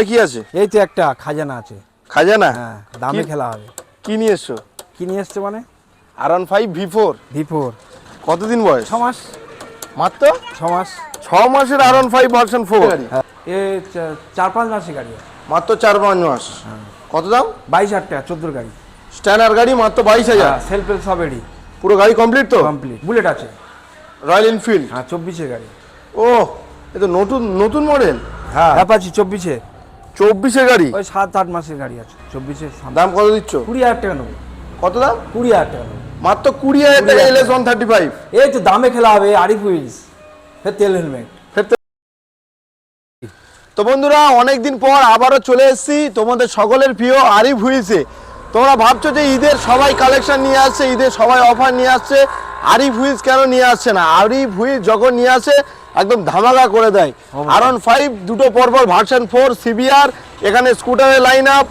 তারপরে কি আছে? এই তো একটা খাজানা আছে। খাজানা? হ্যাঁ দামে খেলা হবে। কি নিয়ে এসছো? কি নিয়ে এসছে মানে? আর one five V four. V four কতদিন বয়স? ছ মাস। মাত্র? ছ মাস। ছ মাসের আর ওয়ান ফাইভ ভার্সন ফোর। হ্যাঁ এ চার পাঁচ মাসের গাড়ি। মাত্র চার পাঁচ মাস। কত দাম? বাইশ হাজার টাকা চোদ্দোর গাড়ি। স্ট্যান্ডার্ড গাড়ি মাত্র বাইশ হাজার। সেলফ হেল্প সব রেডি পুরো গাড়ি কমপ্লিট তো? কমপ্লিট বুলেট আছে। রয়্যাল এনফিল্ড হ্যাঁ চব্বিশের গাড়ি। ও এ তো নতুন নতুন মডেল হ্যাঁ অ্যাপাচি চব্বিশে। চব্বিশের গাড়ি? ওই সাত আট মাসের গাড়ি আছে চব্বিশের দাম কত দিচ্ছ? কুড়ি হাজার টাকা নেব। কত দাম? কুড়ি হাজার টাকা নেব। মাত্র কুড়ি হাজার টাকা L S one thirty five. এই তো দামে খেলা হবে আরিফ হুইলস ফের তেল হেলমেট। তো বন্ধুরা অনেকদিন পর আবারও চলে এসেছি তোমাদের সকলের প্রিয় আরিফ হুইলসে। তোমরা ভাবছ যে ঈদের সবাই কালেকশন নিয়ে আসছে ঈদের সবাই অফার নিয়ে আসছে। আরিফ হুইলস কেন নিয়ে আসছে না? আরিফ হুইলস যখন নিয়ে আসে একদম ধামাকা করে দেয়। আর ফাইভ দুটো পরপর ভার্সন ফোর সিবিআর এখানে স্কুটারের লাইন আপ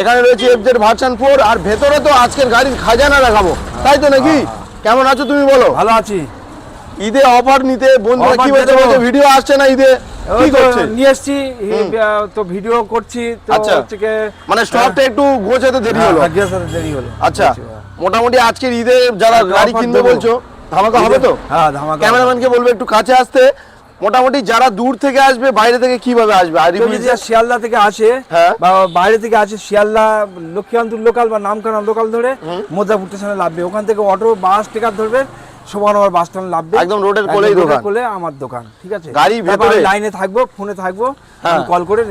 এখানে রয়েছে এফজেড ভার্সন ফোর আর ভেতরে তো আজকের গাড়ির খাজানা দেখাবো। তাই তো নাকি? কেমন আছো তুমি বলো? ভালো আছি। ঈদে অফার নিতে বন্ধুরা কি বলছে। বলছে ভিডিও আসছে না ঈদে? কি করছে? নিয়ে এসছি তো ভিডিও করছি তো আচ্ছা। হচ্ছে মানে স্টকটা একটু গোছাতে দেরি হ্যাঁ, হলো। দেরি হলো। আচ্ছা। হ্যাঁ। মোটামুটি আজকের ঈদে যারা গাড়ি কিনবে বলছো ধামাকা হবে তো? হ্যাঁ ধামাকা ক্যামেরাম্যানকে বলবে একটু কাছে আসতে। মোটামুটি যারা দূর থেকে আসবে বাইরে থেকে কীভাবে আসবে? শিয়ালদা থেকে আসে হ্যাঁ। বা বাইরে থেকে আসে শিয়ালদা লক্ষ্মীকান্তপুর লোকাল বা নামখানা লোকাল ধরে মোদ্দাপুর স্টেশনে লাভবে ওখান থেকে অটো বাস টিকার ধরবে। সোমানগর বাস স্ট্যান্ড লাভবে একদম রোডের কোলেই দোকান। কোলে আমার দোকান ঠিক আছে? গাড়ি ভেতরে? লাইনে থাকব ফোনে থাকব হ্যাঁ। কল করে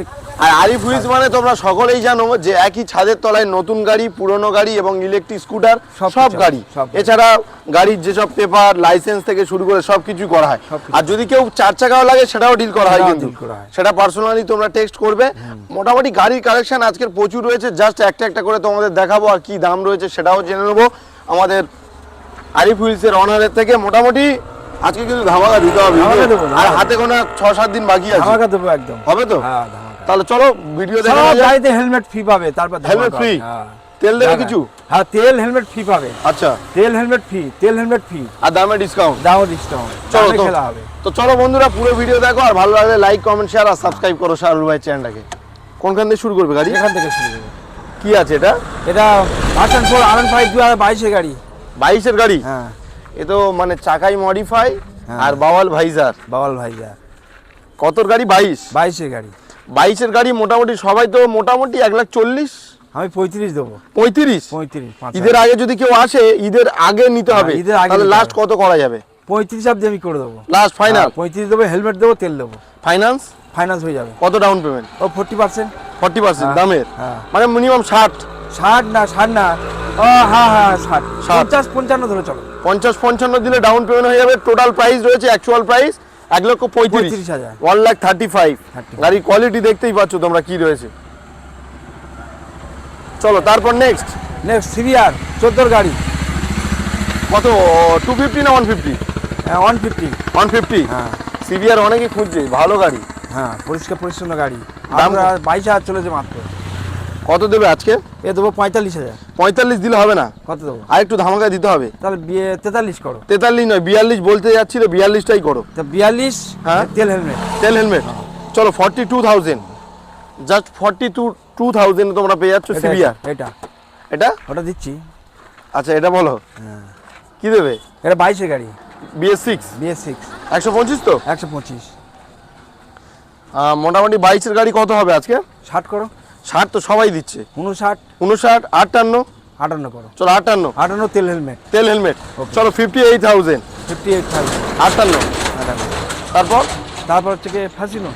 আর আরিফ হুইজ মানে তোমরা সকলেই জানো যে একই ছাদের তলায় নতুন গাড়ি পুরনো গাড়ি এবং ইলেকট্রিক স্কুটার সব গাড়ি। এছাড়া গাড়ির যেসব পেপার লাইসেন্স থেকে শুরু করে সব কিছু করা হয়। আর যদি কেউ চার চাকাও লাগে সেটাও ডিল করা হয় কিন্তু। হয়। সেটা পার্সোনালি তোমরা টেক্সট করবে। মোটামুটি গাড়ির কালেকশন আজকের প্রচুর রয়েছে। জাস্ট একটা একটা করে তোমাদের দেখাবো আর কি দাম রয়েছে সেটাও জেনে নেব। আমাদের আরিফ হুইলসের অনারের থেকে মোটামুটি আজকে কিন্তু ধামাকা দিতে হবে। আর হাতে কোনো ছ সাত দিন বাকি আছে। ধামাকা দেবো একদম। হবে তো? হ্যাঁ তাহলে চলো ভিডিও দেখা গাড়িতে হেলমেট ফ্রি পাবে তারপর হেলমেট ফ্রি হ্যাঁ। তেল দেবে কিছু? হ্যাঁ তেল হেলমেট ফ্রি পাবে। আচ্ছা। তেল হেলমেট ফ্রি তেল হেলমেট ফ্রি আর দামে ডিসকাউন্ট দাও ডিসকাউন্ট চলো চলো তো। খেলা হবে। তো চলো বন্ধুরা পুরো ভিডিও দেখো আর ভালো লাগলে লাইক কমেন্ট শেয়ার আর সাবস্ক্রাইব করো শাহরুল ভাই চ্যানেলটাকে কোনখান থেকে শুরু করবে গাড়ি? এখান থেকে শুরু করবে। কি আছে এটা? এটা ভার্সন ফোর আর ফাইভ দু হাজার বাইশের গাড়ি। বাইশের গাড়ি। হ্যাঁ। এ তো মানে চাকাই মডিফাই হ্যাঁ। আর বাওয়াল ভাইজার। বাবাল ভাইজার। কতর গাড়ি? বাইশ। বাইশের গাড়ি। বাইশের গাড়ি মোটামুটি সবাই তো মোটামুটি এক লাখ চল্লিশ। আমি পঁয়ত্রিশ দেবো। পঁয়ত্রিশ? পঁয়ত্রিশ ঈদের আগে যদি কেউ আসে ঈদের আগে নিতে হ্যাঁ, হবে। ঈদের আগে লাস্ট কত করা যাবে? পঁয়ত্রিশ অব্দি আমি করে দেবো। লাস্ট ফাইনাল হ্যাঁ, পঁয়ত্রিশ দেবো হেলমেট দেবো তেল দেবো। ফাইন্যান্স ফাইন্যান্স হয়ে যাবে। কত ডাউন পেমেন্ট ও ফোর্টি পার্সেন্ট ফর্টি পার্সেন্ট দামের। মানে মিনিমাম ষাট। ষাট না ষাট না। হ্যাঁ হ্যাঁ ষাট। পঞ্চাশ পঞ্চান্ন ধরে চলো। পঞ্চাশ পঞ্চান্ন দিলে ডাউন পেমেন্ট হয়ে যাবে। টোটাল প্রাইস রয়েছে অ্যাকচুয়াল প্রাইস এক লক্ষ পঁয়ত্রিশ। হাজার। ওয়ান লাখ থার্টি ফাইভ 35 গাড়ির কোয়ালিটি দেখতেই পাচ্ছ তোমরা কি রয়েছে। চলো তারপর নেক্সট নেক্সট সিরিয়ার চোদ্দোর গাড়ি। কত? টু ফিফটি না one fifty one fifty one fifty হ্যাঁ। সিবিআর অনেকেই খুঁজছে ভালো গাড়ি। হ্যাঁ পরিষ্কার পরিচ্ছন্ন গাড়ি। আমরা বাইশ হাজার চলেছে মাত্র। কত দেবে আজকে? এ দেবো পঁয়তাল্লিশ হাজার। পঁয়তাল্লিশ দিলে হবে না? কত দেবো? আর একটু ধামাকা দিতে হবে। তাহলে বিয়ে তেতাল্লিশ করো। তেতাল্লিশ নয় বিয়াল্লিশ বলতে যাচ্ছিল বিয়াল্লিশটাই করো। তা বিয়াল্লিশ হ্যাঁ। তেল হেলমেট। তেল হেলমেট। চলো forty two thousand just forty two two thousand তোমরা পেয়ে যাচ্ছ সিবিআর এটা এটা। ওটা দিচ্ছি। আচ্ছা এটা বলো। কি দেবে? এটা বাইশের গাড়ি। বিএস সিক্স বিএস সিক্স একশো পঁচিশ তো? একশো পঁচিশ। মোটামুটি বাইশের গাড়ি কত হবে আজকে? ষাট করো। ষাট তো সবাই দিচ্ছে। উনষাট। উনষাট আটান্ন। আটান্ন করো। চলো আটান্ন। আটান্ন তেল হেলমেট। তেল হেলমেট। চলো fifty eight thousand fifty eight thousand আটান্ন। আটান্ন। তারপর? তারপর হচ্ছে কি ফ্যাসিনো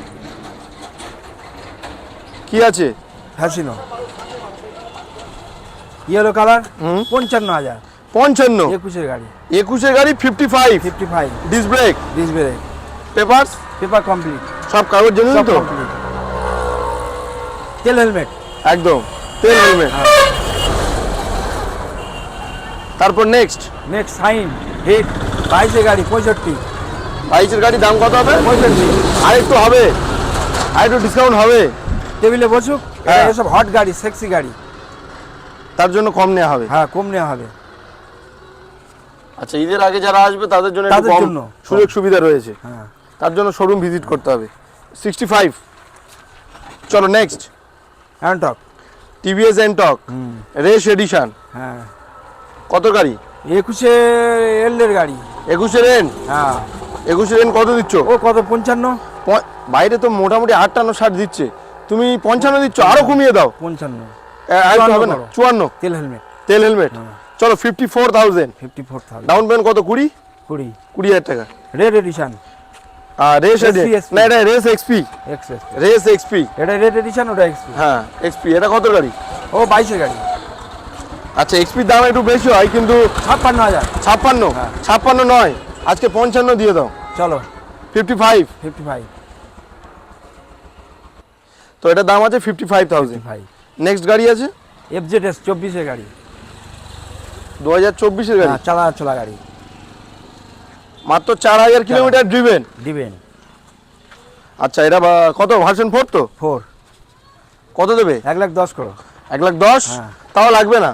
কি আছে? ফ্যাসিনো ইয়েলো কালার হুম। পঞ্চান্ন হাজার। পঞ্চান্ন। একুশের গাড়ি। একুশের গাড়ি fifty five fifty five disc brake disc brake papers paper complete সব কাগজ জেনে সব তো কমপ্লিট তেল হেলমেট। একদম তেল হেলমেট। তারপর নেক্সট নেক্সট সাইন হিট বাইশের গাড়ি পঁয়ষট্টি। বাইশের গাড়ি দাম কত হবে? পঁয়ষট্টি। আর একটু হবে। আর একটু ডিসকাউন্ট হবে। টেবিলে বসুক হ্যাঁ। এসব হট গাড়ি সেক্সি গাড়ি। তার জন্য কম নেওয়া হবে। হ্যাঁ কম নেওয়া হবে। আচ্ছা ঈদের আগে যারা আসবে তাদের জন্য তাদের জন্য। সুযোগ সুবিধা রয়েছে। হ্যাঁ। তার জন্য শোরুম ভিজিট করতে হবে। সিক্সটি ফাইভ চলো next Ntorq TVS Ntorq race edition হ্যাঁ। কত গাড়ি? একুশে এলের গাড়ি। একুশে রেন? হ্যাঁ। একুশে রেন কত দিচ্ছ? ও কত পঞ্চান্ন? বাইরে তো মোটামুটি আটান্ন ষাট দিচ্ছে। তুমি পঞ্চান্ন দিচ্ছ আরও কমিয়ে দাও। পঞ্চান্ন। হবে না চুয়ান্ন তেল হেলমেট। তেল হেলমেট। চলো fifty four thousand fifty four thousand down payment কত কুড়ি? কুড়ি। কুড়ি হাজার টাকা। Red edition. Race SP, SP না এটা রেস এক্সপি রেস এক্সপি এটা রেড এডিশন ওটা এক্সপ্রেস হ্যাঁ এক্সপি এটা কত গাড়ি? ও বাইশের গাড়ি। আচ্ছা এক্সপির দাম একটু বেশি হয় কিন্তু ছাপ্পান্ন হাজার। ছাপ্পান্ন? হ্যাঁ। ছাপ্পান্ন নয়। আজকে পঞ্চান্ন দিয়ে দাও। চলো। ফিফটি ফাইভ ফিফটি ফাইভ তো এটার দাম আছে fifty five thousand five next গাড়ি আছে? এফ জেড এস চব্বিশের গাড়ি। দু হাজার চব্বিশের গাড়ি। হ্যাঁ চালা চলা গাড়ি। মাত্র চার হাজার কিলোমিটার ড্রিভেন দিবেন আচ্ছা এটা কত? ভার্সন ফোর তো? ফোর কত দেবে? এক লাখ দশ করো। এক লাখ দশ? হ্যাঁ। তাও লাগবে না?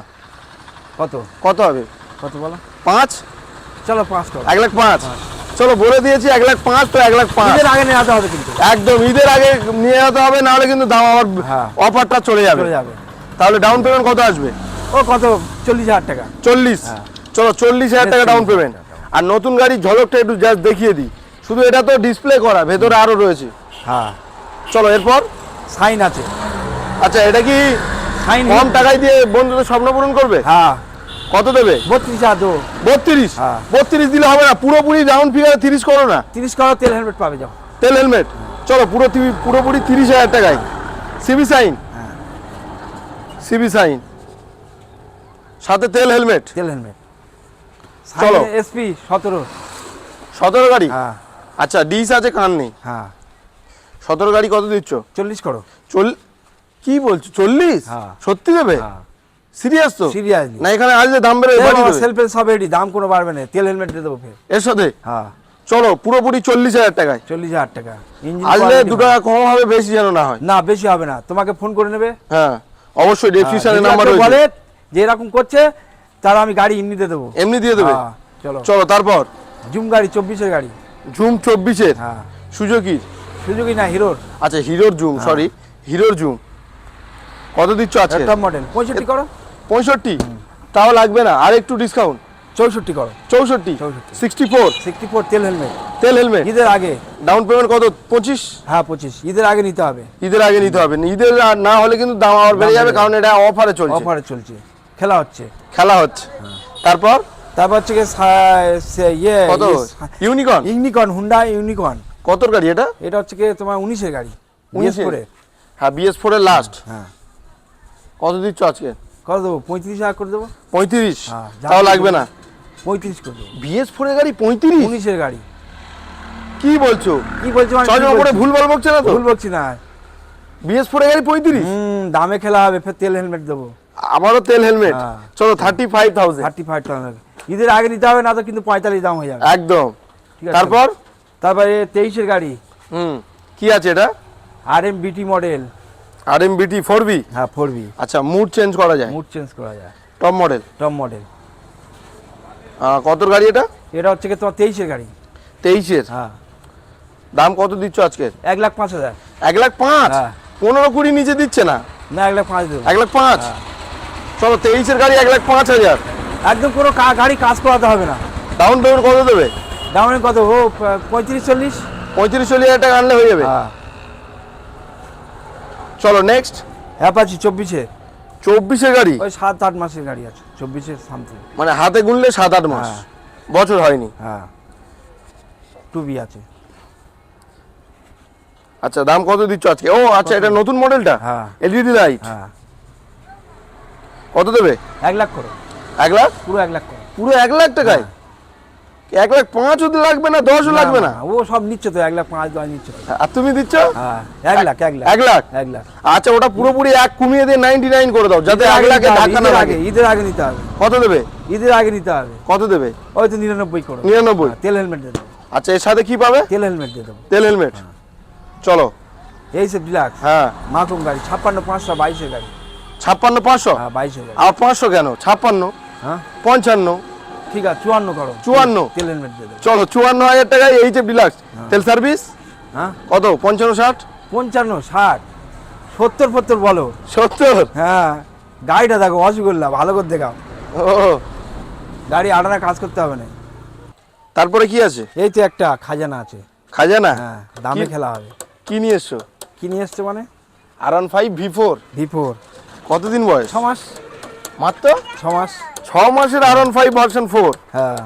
কত? কত হবে? কত বলো? পাঁচ? চলো পাঁচ করো। এক লাখ পাঁচ? চলো বলে দিয়েছি এক লাখ পাঁচ তো এক লাখ পাঁচ। ঈদের আগে নিয়ে যেতে হবে কিন্তু। একদম ঈদের আগে নিয়ে যেতে হবে নাহলে কিন্তু দাম হ্যাঁ। অফারটা চলে যাবে। চলে যাবে। তাহলে ডাউন পেমেন্ট কত আসবে? ও কত? চল্লিশ হাজার টাকা। চল্লিশ। হ্যাঁ। চলো চল্লিশ হাজার টাকা ডাউন পেমেন্ট আর নতুন গাড়ির ঝলকটা একটু জাস্ট দেখিয়ে দিই। শুধু এটা তো ডিসপ্লে করা ভেতরে আরও রয়েছে। হ্যাঁ। চলো এরপর? সাইন আছে। আচ্ছা এটা কি সাইন কম টাকায় দিয়ে বন্ধুদের স্বপ্ন পূরণ করবে? হ্যাঁ। কত দেবে? বত্রিশ হাজার দো বত্রিশ? হ্যাঁ। বত্রিশ দিলে হবে না পুরোপুরি ডাউন ফিগার তিরিশ করো না। তিরিশ করো তেল হেলমেট পাবে যাও। তেল হেলমেট চলো পুরো পুরোপুরি তিরিশ হাজার টাকায়। সিবি সাইন হ্যাঁ। সিবি সাইন সাথে তেল হেলমেট তেল হেলমেট চলো। এসপি সতেরো। সতেরো গাড়ি? হ্যাঁ। আচ্ছা ডিস আছে কান নেই। হ্যাঁ। সতেরো গাড়ি কত দিচ্ছ? চল্লিশ করো। চল কি বলছো? চল্লিশ? হ্যাঁ। সত্যি দেবে হ্যাঁ। সিরিয়াস তো? সিরিয়াসলি না। এখানে আসলে দাম বেড়ে? সেলফে সব দাম কোনো বাড়বে না। তেল হেলমেট দিয়ে দেবো ফের। এর সাথে? হ্যাঁ। চলো পুরোপুরি চল্লিশ হাজার টাকায়। চল্লিশ হাজার টাকা। ইঞ্জিন আসলে দু টাকা কম হবে বেশি যেন না হয়। না বেশি হবে না। তোমাকে ফোন করে নেবে। হ্যাঁ। অবশ্যই ডেসক্রিপশনে হ্যাঁ, নাম্বার রয়েছে। যে এরকম করছে তাহলে আমি গাড়ি এমনিতে দেবো। এমনি দিয়ে দেবে? হ্যাঁ, চলো। চলো তারপর? জুম গাড়ি চব্বিশের গাড়ি। জুম চব্বিশের? হ্যাঁ। সুজুকি? সুযোগই না হিরোর। আচ্ছা হিরোর জুম সরি হিরোর জুম কত দিচ্ছ আজকে টপ মডেল পঁয়ষট্টি করো। পঁয়ষট্টি? তাও লাগবে না আর একটু ডিসকাউন্ট চৌষট্টি করো। চৌষট্টি? 64 সিক্সটি ফোর সিক্সটি ফোর তেল হেলমেট তেল হেলমেট ঈদের আগে। ডাউন পেমেন্ট কত? পঁচিশ? হ্যাঁ পঁচিশ। ঈদের আগে নিতে হবে। ঈদের আগে নিতে হবে। ঈদের না হলে কিন্তু দাম আবার বেড়ে যাবে কারণ এটা অফারে চলছে। অফারে চলছে। খেলা হচ্ছে। খেলা হচ্ছে। তারপর? তারপর হচ্ছে ইয়ে কত? ইউনিকর্ন? Unicorn Honda Unicorn. কত গাড়ি এটা? এটা হচ্ছে গিয়ে তোমার উনিশের গাড়ি উনিশ? করে হ্যাঁ বিএস ফোর এর লাস্ট হ্যাঁ। কত দিচ্ছ আজকে? কত দেবো? পঁয়ত্রিশ হাজার করে দেবো। পঁয়ত্রিশ? হ্যাঁ, তাও লাগবে না। পঁয়ত্রিশ করে দেবো। বিএস ফোর এর গাড়ি পঁয়ত্রিশ? উনিশের গাড়ি। কি বলছো? কি বলছি মানে কি? ভুল ভালো বকছে না তো? ভুল বলছি না। বিএস ফোর এর গাড়ি পঁয়ত্রিশ? হুম দামে খেলা হবে ফের তেল হেলমেট দেবো। আমারও তেল হেলমেট হ্যাঁ। চলো thirty five thousand thirty five ঈদের আগে নিতে হবে না তো কিন্তু পঁয়তাল্লিশ দাম হয়ে যাবে। একদম। তারপর? তারপরে তেইশের গাড়ি। হুম। কি আছে এটা? R M BT model R M BT four B হ্যাঁ ফোর বি আচ্ছা মুড চেঞ্জ করা যায়। মুড চেঞ্জ করা যায়। টপ মডেল টপ মডেল কত গাড়ি এটা? এটা হচ্ছে কি তোমার তেইশের গাড়ি। তেইশের? হ্যাঁ। দাম কত দিচ্ছ আজকে? এক লাখ পাঁচ হাজার। এক লাখ পাঁচ? হ্যাঁ। পনেরো কুড়ি নিচে দিচ্ছে না? না এক লাখ পাঁচ এক লাখ পাঁচ? হ্যাঁ। চলো তেইশের গাড়ি এক লাখ পাঁচ হাজার। একদম কোনো গাড়ি কাজ করাতে হবে না। ডাউন পেমেন্ট কত দেবে? ডাউনে কত? ও পঁয়ত্রিশ চল্লিশ? পঁয়ত্রিশ চল্লিশ হাজার টাকা আনলে হয়ে যাবে। হ্যাঁ। চলো নেক্সট অ্যাপাচি চব্বিশে। চব্বিশের গাড়ি? ওই সাত আট মাসের গাড়ি আছে। চব্বিশের সামথিং মানে হাতে গুনলে সাত আট মাস। হ্যাঁ। বছর হয়নি। হ্যাঁ। টু বি আছে। আচ্ছা দাম কত দিচ্ছ আজকে? ও আচ্ছা এটা নতুন মডেলটা? হ্যাঁ। LED light? হ্যাঁ। কত দেবে? এক লাখ করো। এক লাখ? পুরো এক লাখ করো। পুরো এক লাখ টাকায়? এক লাখ পাঁচ হতে লাগবে না দশও লাগবে না? ও সব নিচ্ছে তো এক লাখ পাঁচ দশ নিচ্ছে আর তুমি দিচ্ছ? হ্যাঁ এক লাখ এক লাখ। এক লাখ? এক লাখ। আচ্ছা ওটা পুরোপুরি এক কমিয়ে দিয়ে নাইনটি নাইন করে দাও যাতে এক লাখে ধাক্কা না লাগে। ঈদের আগে নিতে হবে। কত দেবে? ঈদের আগে নিতে হবে। কত দেবে? ওই তো নিরানব্বই করো। নিরানব্বই। হ্যাঁ, তেল হেলমেট দিয়ে দেবো। আচ্ছা এর সাথে কি পাবে? তেল হেলমেট দিয়ে দেবো। তেল হেলমেট চলো। এই সব ডিলাক্স হ্যাঁ। মাকুম গাড়ি ছাপ্পান্ন পাঁচশো বাইশের গাড়ি। ছাপ্পান্ন পাঁচশো? হ্যাঁ আর পাঁচশো কেন? ছাপ্পান্ন হ্যাঁ। পঞ্চান্ন। ঠিক আছে চুয়ান্ন করো। চুয়ান্ন? চলো চুয়ান্ন হাজার টাকায় এইচ এফ ডিলাক্স তেল সার্ভিস হ্যাঁ। কত? পঞ্চান্ন ষাট? পঞ্চান্ন ষাট। সত্তর ফত্তর বলো। সত্তর? হ্যাঁ। গাড়িটা দেখো অসুবিধা ভালো করে দেখাও। ও। গাড়ি আটানা কাজ করতে হবে না। তারপরে কি আছে? এই তো একটা খাজানা আছে। খাজানা? হ্যাঁ দামে খেলা হবে। কি নিয়ে এসছো? কি নিয়ে এসছো মানে? R one five V four V four কতদিন বয়স? ছ মাস। মাত্র? ছ মাস। ছ মাসের R one five version four হ্যাঁ।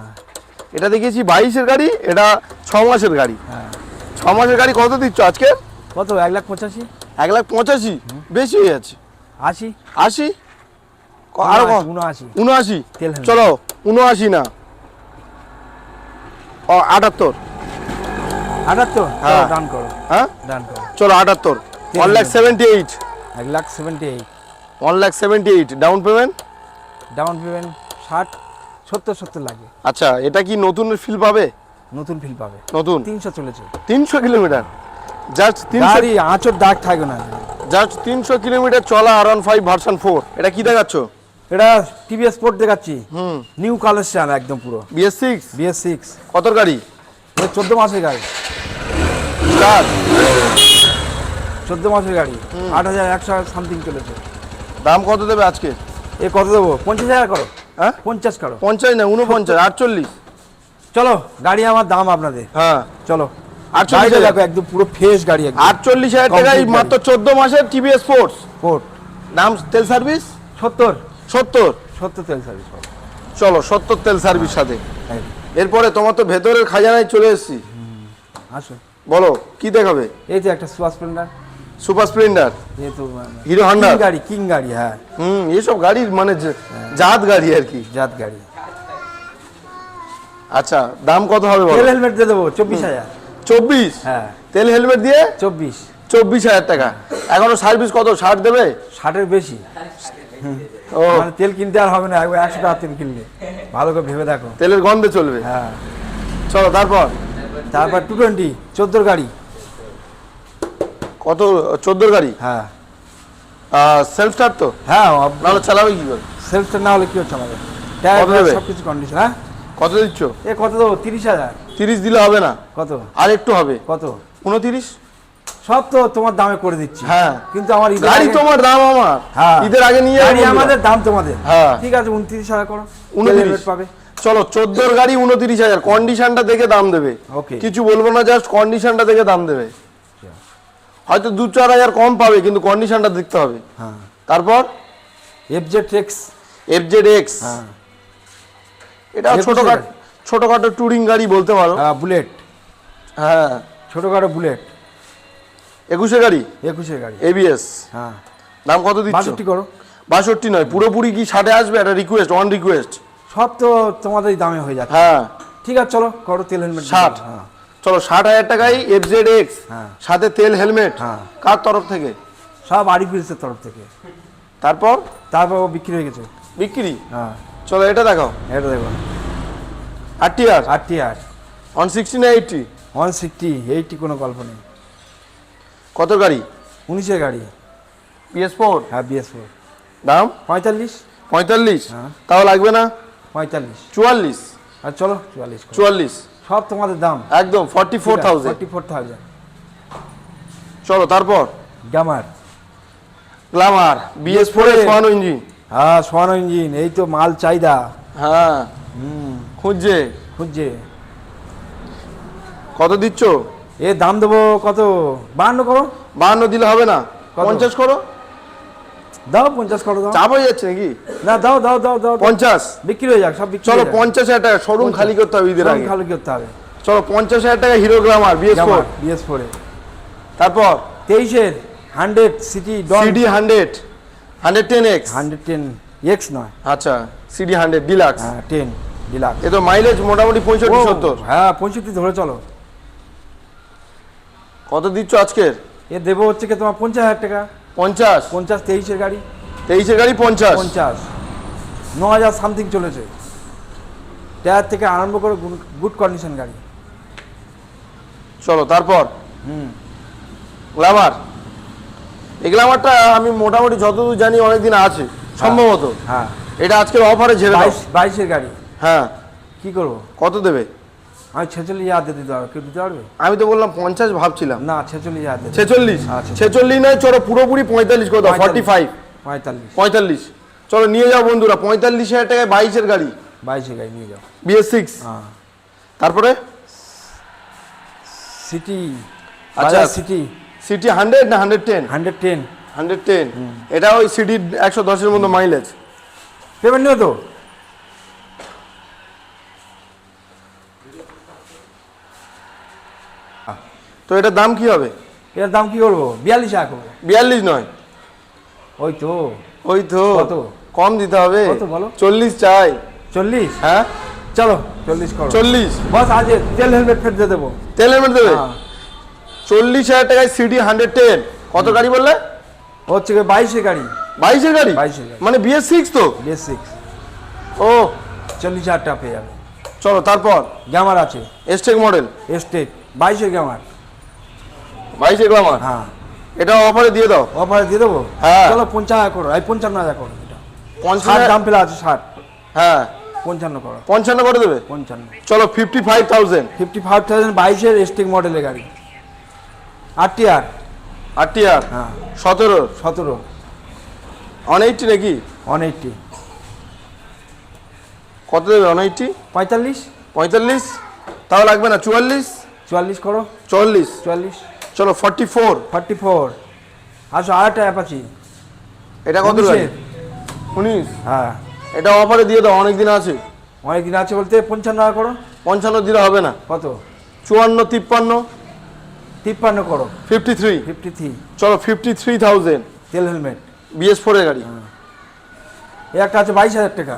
এটা দেখেছি বাইশের গাড়ি এটা ছ মাসের গাড়ি। হ্যাঁ। ছ মাসের গাড়ি কত দিচ্ছ আজকে? কত? এক লাখ পঁচাশি। এক লাখ পঁচাশি? বেশি হয়ে যাচ্ছে। আশি। আশি? আরও উনআশি। উনআশি? চলো উনআশি না। ও আটাত্তর। আটাত্তর? হ্যাঁ। ডান করো। হ্যাঁ? ডান করো। চলো আটাত্তর। ওয়ান লাখ সেভেন্টি এইট এক lakh seventy eight one lakh seventy eight down payment down payment ষাট সত্তর সত্তর লাগে। আচ্ছা এটা কি নতুন ফিল পাবে? নতুন ফিল পাবে। নতুন? তিনশো চলেছে। তিনশো কিলোমিটার। জাস্ট তিনশো আঁচর দাগ থাকবে না। জাস্ট তিনশো কিলোমিটার চলা R one five version four এটা কি দেখাচ্ছ? এটা টিভিএস স্পোর্ট দেখাচ্ছি। হুম। নিউ কালেকশন একদম পুরো। বিএস সিক্স বিএস সিক্স কত গাড়ি? চোদ্দ মাসের গাড়ি। চোদ্দ মাসের গাড়ি। আট হাজার একশো সামথিং চলেছে। দাম কত দেবে আজকে? এ কত দেবো? পঞ্চাশ হাজার করো। হ্যাঁ? পঞ্চাশ করো। পঞ্চাশ না উনপঞ্চাশ আটচল্লিশ। চলো গাড়ি আমার দাম আপনাদের। হ্যাঁ। চলো। আটচল্লিশ। দেখো একদম পুরো ফ্রেশ গাড়ি আটচল্লিশ হাজার টাকায় মাত্র চোদ্দ মাসের টিভিএস স্পোর্টস ফোর্ট নাম তেল সার্ভিস সত্তর। সত্তর? সত্তর তেল সার্ভিস চলো সত্তর তেল সার্ভিস সাথে। এরপরে তোমার তো ভেতরের খাজানায় চলে এসেছি। আসো। বলো কি দেখাবে? এই যে একটা Super Splendor Super Splendor Hero Honda. গাড়ি কিং গাড়ি হ্যাঁ। হুম এসব গাড়ির মানে জাত গাড়ি আর কি। জাত গাড়ি। আচ্ছা দাম কত হবে তেল হেলমেট দিয়ে দেবো চব্বিশ হাজার। চব্বিশ? হ্যাঁ। তেল হেলমেট দিয়ে? চব্বিশ। চব্বিশ হাজার টাকা। এখনও সার্ভিস কত? ষাট দেবে? ষাটের বেশি। ও। মানে তেল কিনতে আর হবে না একবার একশো টাকা তেল কিনলে। ভালো করে ভেবে দেখো। তেলের গন্ধে চলবে। হ্যাঁ। চলো তারপর? তারপর টু টোয়েন্টি চোদ্দোর গাড়ি। কত? চোদ্দোর গাড়ি? হ্যাঁ। সেলফ স্টার্ট তো? হ্যাঁ নাহলে চালাবে কি করে? সেলফটা না হলে কি হচ্ছে আমাদের? সব কিছু কন্ডিশন হ্যাঁ? কত দিচ্ছ? এ কত দেবো? তিরিশ হাজার। তিরিশ দিলে হবে না। কত? আর একটু হবে। কত? উনতিরিশ? সব তো তোমার দামে করে দিচ্ছি। হ্যাঁ। কিন্তু আমার গাড়ি তোমার দাম আমার। হ্যাঁ। ঈদের আগে নিয়ে গাড়ি আমাদের দাম তোমাদের। হ্যাঁ। ঠিক আছে উনত্রিশ হাজার করো। উনত্রিশ। পাবে? চলো চোদ্দোর গাড়ি উনতিরিশ হাজার। কন্ডিশনটা দেখে দাম দেবে। Okay. কিছু বলব না জাস্ট কন্ডিশনটা দেখে দাম দেবে। হয়তো দু চার হাজার কম পাবে কিন্তু কন্ডিশনটা দেখতে হবে। হ্যাঁ। তারপর? FZ X F Z X হ্যাঁ। এটা ছোটখাটো। ছোটখাটো টুরিং গাড়ি বলতে পারো। হ্যাঁ বুলেট হ্যাঁ। ছোটোখাটো বুলেট একুশে গাড়ি? একুশের গাড়ি। এবিএস হ্যাঁ। দাম কত দিচ্ছ? বাষট্টি করো। বাষট্টি নয় পুরোপুরি কি ষাটে আসবে? একটা রিকোয়েস্ট অন রিকোয়েস্ট সব তো তোমাদের দামে হয়ে যাচ্ছে। হ্যাঁ। ঠিক আছে চলো করো তেল হেলমেট ষাট। হ্যাঁ। চলো ষাট হাজার টাকায় এফ জেড এক্স হ্যাঁ। সাথে তেল হেলমেট হ্যাঁ। কার তরফ থেকে? সব আরি ফিলসের তরফ থেকে। তারপর? তারপর ও বিক্রি হয়ে গেছে। বিক্রি? হ্যাঁ। চলো এটা দেখাও। এটা দেখো। আটটি আর? আটটি আট ওয়ান সিক্সটি না এইটটি ওয়ান সিক্সটি এইটটি কোনো গল্প নেই। কত গাড়ি? উনিশের গাড়ি। পিএস ফোর হ্যাঁ বিএস ফোর দাম? পঁয়তাল্লিশ। পঁয়তাল্লিশ? হ্যাঁ। তাও লাগবে না? পঁয়তাল্লিশ। চুয়াল্লিশ? আর চলো চুয়াল্লিশ চুয়াল্লিশ। সব তোমাদের দাম। একদম forty four thousand forty four thousand চলো তারপর? গ্লামার ফোর BS4 সোয়ানো ইঞ্জিন। হ্যাঁ সোয়ানো ইঞ্জিন এই তো মাল চাহিদা। হ্যাঁ হুম। খুঁজছে। খুঁজছে। কত দিচ্ছ? এ দাম দেবো কত? বাহান্ন করো। বাহান্ন দিলে হবে না? পঞ্চাশ করো। দাও পঞ্চাশ করো দাও। চাপ হয়ে যাচ্ছে নাকি? না দাও দাও দাও দাও। পঞ্চাশ? বিক্রি হয়ে যাক সব বিক্রি চলো পঞ্চাশ হাজার টাকা শোরুম খালি করতে হবে ঈদের আগে। খালি করতে হবে। চলো পঞ্চাশ হাজার টাকা Hero Glamour BS four. BS ফোরে তারপর? তেইশের hundred CT CD hundred. Hundred ten X. Hundred ten X নয়। আচ্ছা সিডি হান্ড্রেড ডিলাক্স। হ্যাঁ টেন ডিলাক্স। এ তো মাইলেজ মোটামুটি পঁয়ষট্টি সত্তর। হ্যাঁ পঁয়ষট্টি ধরে চলো। কত দিচ্ছ আজকের? এ দেবো হচ্ছে কি তোমার পঞ্চাশ হাজার টাকা। পঞ্চাশ। পঞ্চাশ তেইশের গাড়ি। তেইশের গাড়ি পঞ্চাশ। পঞ্চাশ। ন হাজার সামথিং চলেছে। টায়ার থেকে আরম্ভ করে গুড কন্ডিশন গাড়ি। চলো তারপর? হুম। গ্লামার। এই গ্লামারটা আমি মোটামুটি যতদূর জানি অনেকদিন আছে সম্ভবত। হ্যাঁ। এটা আজকের অফারে ঝেড়ে বাইশ বাইশের গাড়ি। হ্যাঁ। কি করব? কত দেবে? আমি ছেচল্লিশ হাজার দিতে পারব কেউ দিতে পারবে? আমি তো বললাম পঞ্চাশ ভাবছিলাম। না ছেচল্লিশ হাজার ছেচল্লিশ? আচ্ছা। ছেচল্লিশ নয় চলো পুরোপুরি পঁয়তাল্লিশ করে দাও ফর্টি ফাইভ পঁয়তাল্লিশ। পঁয়তাল্লিশ। চলো নিয়ে যাও বন্ধুরা পঁয়তাল্লিশ হাজার টাকায় বাইশের গাড়ি। বাইশে গাড়ি নিয়ে যাও। BS six. হ্যাঁ। তারপরে? সিটি। আচ্ছা। সিটি। সিটি হান্ড্রেড না hundred ten? Hundred ten. Hundred ten. এটা ওই সিটির একশো দশের মতো মাইলেজ পেমেন্ট নিও তো। তো এটার দাম কি হবে? এটার দাম কি করব বিয়াল্লিশ টাকা করব বিয়াল্লিশ নয়। ওই তো। ওই তো। কত? কম দিতে হবে। কত বলো? চল্লিশ চাই। চল্লিশ? হ্যাঁ? চলো চল্লিশ করো। চল্লিশ। বস আজ তেল হেলমেট ফের দিয়ে দেবো। তেল হেলমেট দেবে? হ্যাঁ। চল্লিশ হাজার টাকায় সিটি হান্ড্রেড টেন। কত গাড়ি বললে? হচ্ছে গিয়ে বাইশে গাড়ি। বাইশের গাড়ি? 22 এর গাড়ি। মানে বিএস সিক্স তো? BS six. ও। চল্লিশ হাজার টাকা পেয়ে যাবে। চলো তারপর? গ্যামার আছে। এস্টেক মডেল। এস্টেট বাইশে গ্যামার। বাইশে গ্লামার হ্যাঁ। এটা অফারে দিয়ে দাও। অফারে দিয়ে দেবো? হ্যাঁ। চলো পঞ্চান্ন করো। এই পঞ্চান্ন হাজার করো এটা। পঞ্চান্ন দাম পেলে আছে ষাট। হ্যাঁ। পঞ্চান্ন করো। পঞ্চান্ন করে দেবে? পঞ্চান্ন। চলো fifty five thousand fifty five thousand বাইশের এস্টিক মডেলের গাড়ি। আর টি আর। আর টি আর? হ্যাঁ। সতেরো? সতেরো। অন এইটটি নাকি? ওয়ান এইটটি কত দেবে অন এইটটি পঁয়তাল্লিশ। পঁয়তাল্লিশ? তাও লাগবে না চুয়াল্লিশ? চুয়াল্লিশ করো। চল্লিশ। চুয়াল্লিশ। চলো ফর্টি ফোর ফর্টি ফোর আসো আরেকটা অ্যাপাচি এটা কত উনিশ। হ্যাঁ। এটা অফারে দিয়ে দাও অনেক দিন আছে। অনেক দিন আছে বলতে পঞ্চান্ন টাকা করো। পঞ্চান্ন দিলে হবে না। কত? চুয়ান্ন তিপ্পান্ন। তিপ্পান্ন করো। ফিফটি থ্রি ফিফটি থ্রি চলো ফিফটি থ্রি থাউজেন্ড তেল হেলমেট বিএস ফোরের গাড়ি এই একটা আছে বাইশ হাজার টাকা।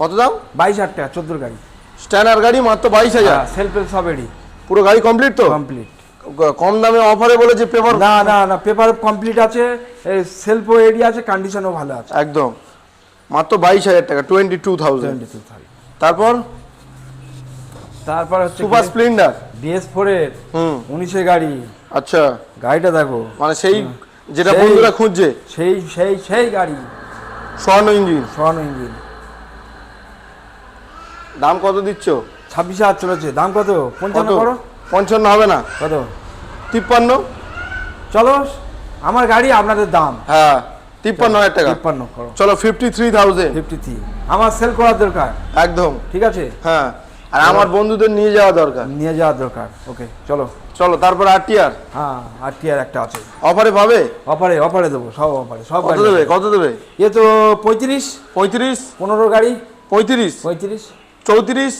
কত দাম বাইশ হাজার টাকা চোদ্দোর গাড়ি। স্ট্যান্ডার্ড গাড়ি মাত্র বাইশ হাজার। সেলফ হেল্প সব রেডি পুরো গাড়ি কমপ্লিট তো? কমপ্লিট কম দামে অফারে বলেছে পেপার না না না পেপার কমপ্লিট আছে সেলফও রেডি আছে কন্ডিশনও ভালো আছে। একদম। মাত্র বাইশ হাজার টাকা টোয়েন্টি টু থাউজেন্ড তারপর? তারপর হচ্ছে সুপার স্প্লেন্ডার বিএস ফোরের হুম। উনিশের গাড়ি। আচ্ছা। গাড়িটা দেখো। মানে সেই যেটা বন্ধুরা খুঁজছে। সেই সেই সেই গাড়ি। স্বর্ণ ইঞ্জিন। স্বর্ণ ইঞ্জিন। দাম কত দিচ্ছ? ছাব্বিশ হাজার চলেছে। দাম কত? পঞ্চান্ন করো। পঞ্চান্ন হবে না? কত? তিপ্পান্ন? চলো আমার গাড়ি আপনাদের দাম। হ্যাঁ তিপ্পান্ন হাজার টাকা। তিপ্পান্ন করো। চলো fifty three thousand fifty three আমার সেল করার দরকার? একদম। ঠিক আছে? হ্যাঁ আর আমার বন্ধুদের নিয়ে যাওয়া দরকার। নিয়ে যাওয়ার দরকার। ওকে চলো। চলো তারপর আর টি আর হ্যাঁ আর টি আর একটা আছে। অফারে পাবে? অফারে অফারে দেবো সব অফারে সব কত দেবে? কত দেবে? এ তো পঁয়ত্রিশ। পঁয়ত্রিশ? পনেরো গাড়ি। পঁয়ত্রিশ? পঁয়ত্রিশ। চৌত্রিশ?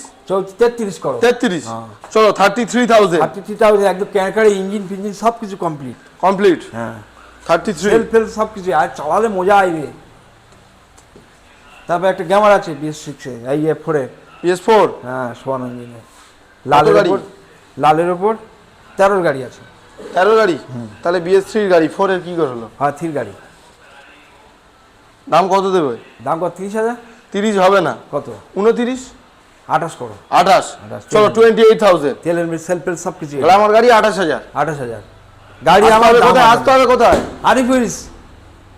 তেত্রিশ করো। তেত্রিশ? হ্যাঁ। চলো thirty three thousand thirty three thousand একদম ক্যাঁকারে ইঞ্জিন ফিঞ্জিন সব কিছু কমপ্লিট কমপ্লিট হ্যাঁ। থার্টি থ্রি ফেল সব কিছু আর চালালে মজা আইবে। তারপর একটা গ্যামার আছে বিএস সিক্সে এই এ ফোরে পিএস ফোর হ্যাঁ সোয়ান ইঞ্জিনে লালের গাড়ি? লালের ওপর তেরোর গাড়ি আছে। তেরো গাড়ি? তাহলে বিএস থ্রির গাড়ি ফোরের কি করে হলো? হ্যাঁ থ্রির গাড়ি। দাম কত দেবে? দাম কত? তিরিশ হাজার? তিরিশ হবে না। কত? উনতিরিশ আঠাশ করো। আঠাশ? চলো টোয়েন্টি এইট থাউজেন্ড তেলের সেল ফেল সব কিছু। আমার গাড়ি আঠাশ হাজার। আঠাশ হাজার। গাড়ি আমার কোথায়? আসতে হবে কোথায়? আরিফুরিস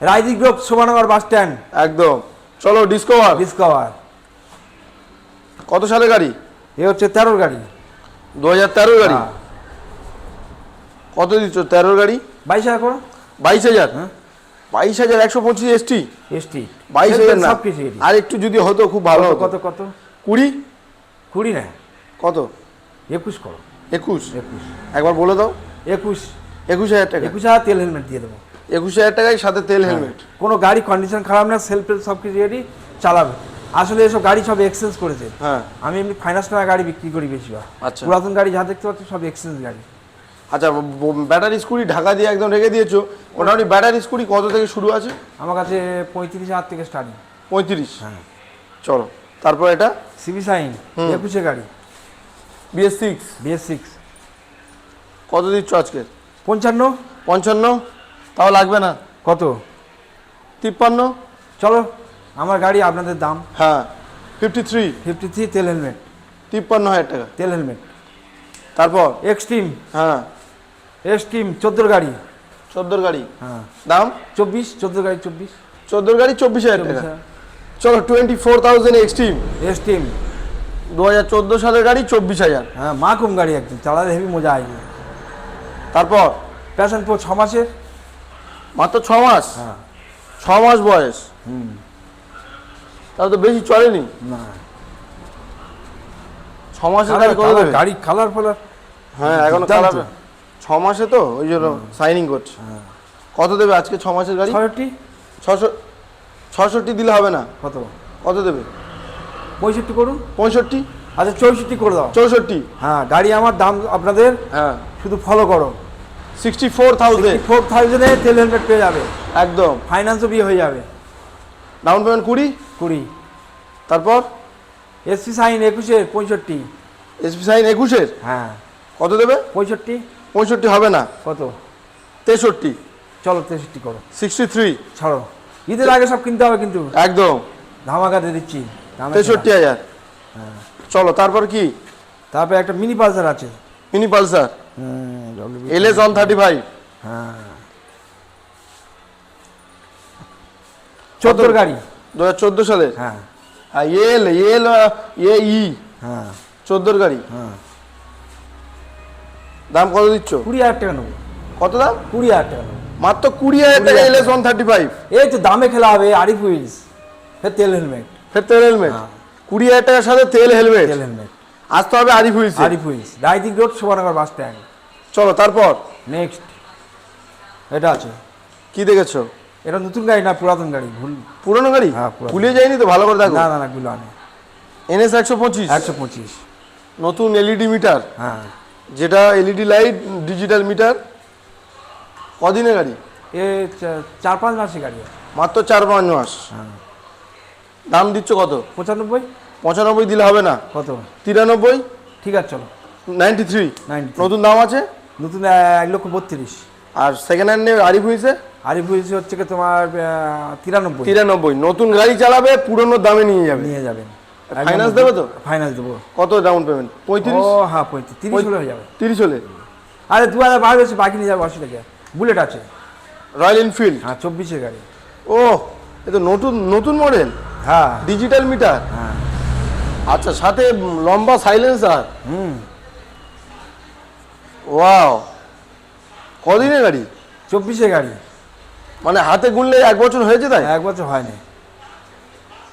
রাইদি গ্রুপ সুবর্ণনগর বাস স্ট্যান্ড। একদম। চলো ডিসকভার ডিসকভার কত সালে গাড়ি? এ হচ্ছে তেরোর গাড়ি। দু হাজার তেরোর গাড়ি? হ্যাঁ। কত দিচ্ছ? তেরোর গাড়ি? বাইশ হাজার করো। বাইশ হাজার? হ্যাঁ। বাইশ হাজার একশো পঁচিশ এসটি? এসটি। বাইশ হাজার না। সব কিছু আর একটু যদি হতো খুব ভালো হতো। কত কত? কুড়ি? কুড়ি না। কত? একুশ করো। একুশ? একুশ। একবার বলে দাও। একুশ। একুশ হাজার টাকা। একুশ হাজার তেল হেলমেট দিয়ে দেবো। একুশ হাজার টাকায় সাথে তেল হেলমেট কোনো গাড়ি কন্ডিশন খারাপ না সেলফ টেল সব কিছু রেডি চালাবে। আসলে এসব গাড়ি সব এক্সচেঞ্জ করেছে। হ্যাঁ। আমি এমনি ফাইন্যান্স টাকা গাড়ি বিক্রি করি বেশিরভাগ। আচ্ছা। পুরাতন গাড়ি যা দেখতে পাচ্ছি সব এক্সচেঞ্জ গাড়ি। আচ্ছা ব্যাটারি স্কুটি ঢাকা দিয়ে একদম রেখে দিয়েছ। মোটামুটি ব্যাটারি স্কুটি কত থেকে শুরু আছে? আমার কাছে পঁয়ত্রিশ হাজার থেকে স্টার্টিং পঁয়ত্রিশ? হ্যাঁ। চলো। তারপর এটা? সিবি সাইন একুশে গাড়ি। বিএস সিক্স বিএস সিক্স কত দিচ্ছ আজকে? পঞ্চান্ন। পঞ্চান্ন? তাও লাগবে না। কত? তিপ্পান্ন? চলো আমার গাড়ি আপনাদের দাম। হ্যাঁ। ফিফটি থ্রি ফিফটি থ্রি তেল হেলমেট। তিপ্পান্ন হাজার টাকা। তেল হেলমেট। তারপর? এক্সট্রিম। হ্যাঁ। এক্সট্রিম চোদ্দোর গাড়ি। চোদ্দোর গাড়ি। হ্যাঁ। দাম? চব্বিশ চোদ্দোর গাড়ি চব্বিশ। চোদ্দোর গাড়ি চব্বিশ হাজার টাকা। চলো twenty four thousand Xtreme Xtreme দু হাজার চোদ্দ সালের গাড়ি চব্বিশ হাজার। হ্যাঁ মা কম গাড়ি একদম চালাতে হেভি মজা আসবে। তারপর? প্যাশন প্রো ছ মাসের মাত্র ছ মাস হ্যাঁ। ছ মাস বয়স। হুম। তাহলে তো বেশি চলেনি। না। ছ মাসের গাড়ি কত দেবে? গাড়ি কালার ফালার। হ্যাঁ এখন। খারাপ ছ মাসে তো ওই জন্য সাইনিং করছে। কত দেবে আজকে ছ মাসের গাড়ি? ছয়টি ছশো ছষট্টি দিলে হবে না। কত? কত দেবে? পঁয়ষট্টি করুন। পঁয়ষট্টি? আচ্ছা চৌষট্টি করে দাও। চৌষট্টি। হ্যাঁ গাড়ি আমার দাম আপনাদের হ্যাঁ। শুধু ফলো করো। সিক্সটি ফোর থাউজেন্ড ফোর থাউজেন্ডে তেল হেলমেট পেয়ে যাবে। একদম। ফাইন্যান্সও বিয়ে হয়ে যাবে। ডাউন পেমেন্ট কুড়ি? কুড়ি। তারপর? এসপি সাইন একুশে পঁয়ষট্টি। এসপি সাইন একুশের? হ্যাঁ। কত দেবে? পঁয়ষট্টি। পঁয়ষট্টি হবে না। কত? তেষট্টি। চলো তেষট্টি করো। সিক্সটি থ্রি ছাড়ো। ঈদের আগে সব কিনতে হবে কিন্তু। একদম। ধামাকা দিয়ে দিচ্ছি। তেষট্টি হাজার। চলো তারপর কি। তারপরে একটা মিনি পালসার আছে। Mini Pulsar? হুম L S one thirty five. হ্যাঁ। চোদ্দোর গাড়ি। দু হাজার চোদ্দ হ্যাঁ। হ্যাঁ এল এল এ ই। হ্যাঁ। চোদ্দোর গাড়ি? হ্যাঁ। দাম কত দিচ্ছ? কুড়ি হাজার টাকা নেব। কত দাম? কুড়ি হাজার টাকা নেব। মাত্র কুড়ি হাজার টাকা L S one thirty five এই তো দামে খেলা হবে আরিফ হুইলস। ফের তেল হেলমেট। ফের তেল হেলমেট। হ্যাঁ। কুড়ি হাজার টাকার সাথে তেল হেলমেট। তেল হেলমেট আসতে হবে Arif হুইলসে। Arif Wheels. Raidighi road Subarnanagar bus stand চলো তারপর? নেক্সট এটা আছে। কি দেখেছ? এটা নতুন গাড়ি না পুরাতন গাড়ি? ভুল। পুরনো গাড়ি? হ্যাঁ। ভুলে যায়নি তো ভালো করে দেখো। না না না গুলো আনে। এনএস একশো পঁচিশ। একশো পঁচিশ। নতুন এলইডি মিটার। হ্যাঁ। যেটা এলইডি লাইট ডিজিটাল মিটার। কদিনের গাড়ি? এ চার পাঁচ মাসের গাড়ি। মাত্র চার পাঁচ মাস। হ্যাঁ। দাম দিচ্ছ কত? পঁচানব্বই। পঁচানব্বই দিলে হবে না? কত? তিরানব্বই? ঠিক আছে চলো। Ninety three? নতুন দাম আছে? নতুন এক লক্ষ বত্রিশ। আর সেকেন্ড হ্যান্ডে আরিফ হয়েছে? আরিফ হুইলস হচ্ছে কি তোমার তিরানব্বই। তিরানব্বই। নতুন গাড়ি চালাবে পুরনো দামে নিয়ে যাবে। নিয়ে যাবেন ফাইন্যান্স দেবে তো? ফাইন্যান্স দেবো। কত ডাউন পেমেন্ট পঁয়ত্রিশ? হ্যাঁ পঁয়ত্রিশ। তিরিশ হলে হয়ে যাবে। তিরিশ হলে? আরে দু হাজার বারো বেশি বাকি নিয়ে যাবে অসুবিধা কি? বুলেট আছে। রয়্যাল এনফিল্ড হ্যাঁ চব্বিশে গাড়ি। ও এ তো নতুন নতুন মডেল হ্যাঁ। ডিজিটাল মিটার হ্যাঁ। আচ্ছা সাথে লম্বা সাইলেন্সার হুম। ওয়াও কদিনের গাড়ি? চব্বিশে গাড়ি। মানে হাতে গুনলে এক বছর হয়েছে তাই? এক বছর হয়নি।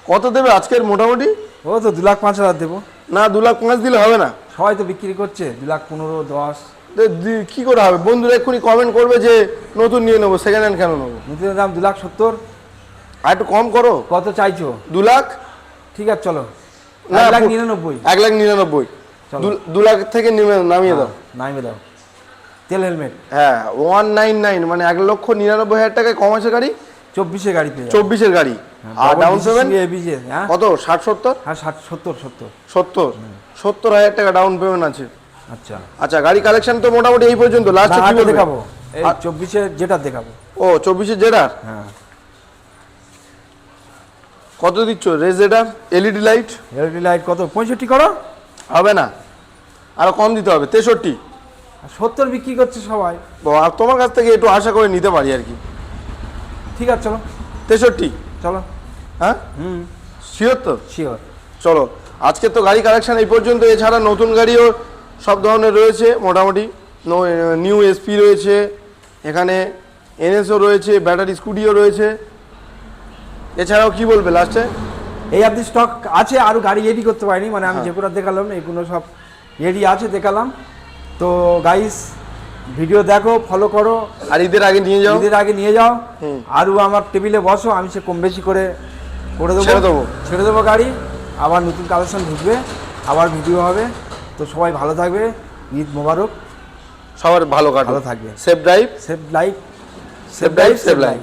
কত দেবে আজকের মোটামুটি? ও তো দু লাখ পাঁচ হাজার দেবো। না দু লাখ পাঁচ দিলে হবে না। সবাই তো বিক্রি করছে দু লাখ পনেরো দশ। কি করে হবে? বন্ধুরা এক্ষুনি কমেন্ট করবে যে নতুন নিয়ে নেব সেকেন্ড হ্যান্ড কেন নেব? নতুনের দাম দু লাখ সত্তর। আর একটু কম করো। কত চাইছো? দু লাখ? ঠিক আছে চলো। এক লাখ নিরানব্বই। এক লাখ নিরানব্বই। দু- লাখ থেকে নেমে- নামিয়ে দাও। নামিয়ে দাও। তেল হেলমেট। হ্যাঁ ওয়ান নাইন নাইন মানে এক লক্ষ নিরানব্বই হাজার টাকায় কম আছে গাড়ি? চব্বিশে গাড়ি চব্বিশের গাড়ি। হ্যাঁ, আর ডাউন পেমেন্ট হ্যাঁ। কত? ষাট সত্তর? হ্যাঁ ষাট সত্তর সত্তর। সত্তর? সত্তর হাজার টাকা ডাউন পেমেন্ট আছে। আচ্ছা। আচ্ছা গাড়ি কালেকশন তো মোটামুটি এই পর্যন্ত। লাস্ট কি দেখাবো। আর- চব্বিশে যেটা দেখাবো। ও চব্বিশে জেডার হ্যাঁ। কত দিচ্ছ? রেস জেডার এলইডি লাইট এলইডি লাইট কত? পঁয়ষট্টি করো। হবে না। আরও কম দিতে হবে তেষট্টি। আর সত্তর বিক্রি করছে সবাই। ও, আর তোমার কাছ থেকে একটু আশা করে নিতে পারি আর কি। ঠিক আছে চলো। তেষট্টি? চলো। হ্যাঁ? হুম। শিওর তো? শিওর চলো আজকে তো গাড়ি কালেকশন এই পর্যন্ত। এছাড়া নতুন গাড়িও সব ধরনের রয়েছে মোটামুটি নিউ এসপি রয়েছে এখানে এনএসও রয়েছে ব্যাটারি স্কুটিও রয়েছে। এছাড়াও কি বলবে লাস্টে এই আপনি স্টক আছে আরও গাড়ি রেডি করতে পারিনি মানে আমি যেগুলো দেখালাম এগুলো সব রেডি আছে দেখালাম। তো গাইস ভিডিও দেখো ফলো করো। আর ঈদের আগে নিয়ে যাও। ঈদের আগে নিয়ে যাও। আরও আমার টেবিলে বসো আমি সে কম বেশি করে করে দেবো। ছেড়ে দেবো। ছেড়ে দেবো গাড়ি আবার নতুন কালেকশন ঢুকবে আবার ভিডিও হবে। তো সবাই ভালো থাকবে ঈদ মোবারক। সবার ভালো কাটবে ভালো থাকবে। Safe drive safe life safe drive safe life